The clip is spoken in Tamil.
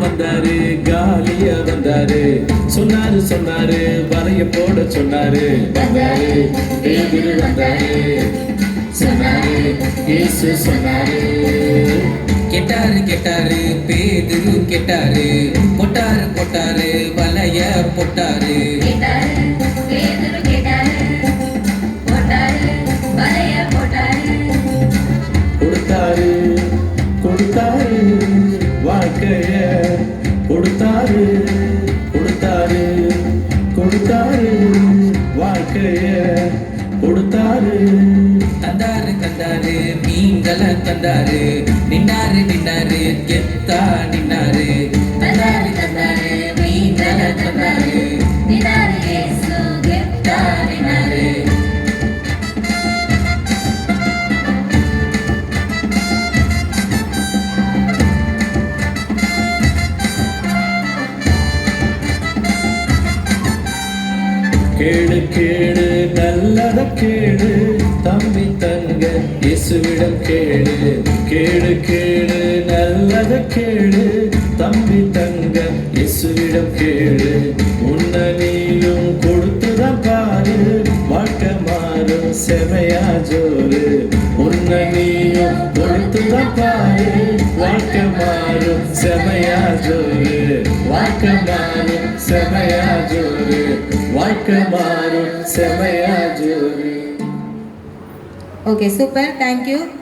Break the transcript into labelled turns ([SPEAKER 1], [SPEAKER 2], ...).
[SPEAKER 1] ஜாலியா வந்தாரு சொன்னாரு சொன்னாரு வரைய போட சொன்னாரு. வந்தாரு பேதுரு வந்தாரு. சொன்னாரு இயேசு சொன்னாரு.
[SPEAKER 2] கெட்டாரு கெட்டாரு பேதுரு கெட்டாரு. பொட்டாரு பொட்டாரு வலைய பொட்டாரு.
[SPEAKER 1] கொடுத்தாரு. வாழ்க்கைய கொடுத்தாரு கொடுத்தாரு கொடுத்தாரு. வாழ்க்கைய கொடுத்தாரு.
[SPEAKER 2] தந்தாரு தந்தாரு மீன்களை தந்தாரு. நின்னாரு நின்னாரு கெத்தா
[SPEAKER 1] கேடு கேடு நல்லத கேடு. தம்பி தங்க இயேசுவிடம் கேடு. கேடு கேடு நல்லத கேடு. தம்பி தங்க இயேசுவிடம் கேடு. உன்ன நீயும் கொடுத்துதான் பாரு. வாழ்க்கை மாறும் செமையா ஜோரு. உன்ன நீயும் கொடுத்துதான் பாரு. வாழ்க்கை மாறும் செமையா ஜோரு. வாழ்க்கை மாறும் செமையா ஜோரு வாழ்க்கை மாறும் செமையா ஜோரு
[SPEAKER 3] ஓகே சூப்பர் தேங்க்யூ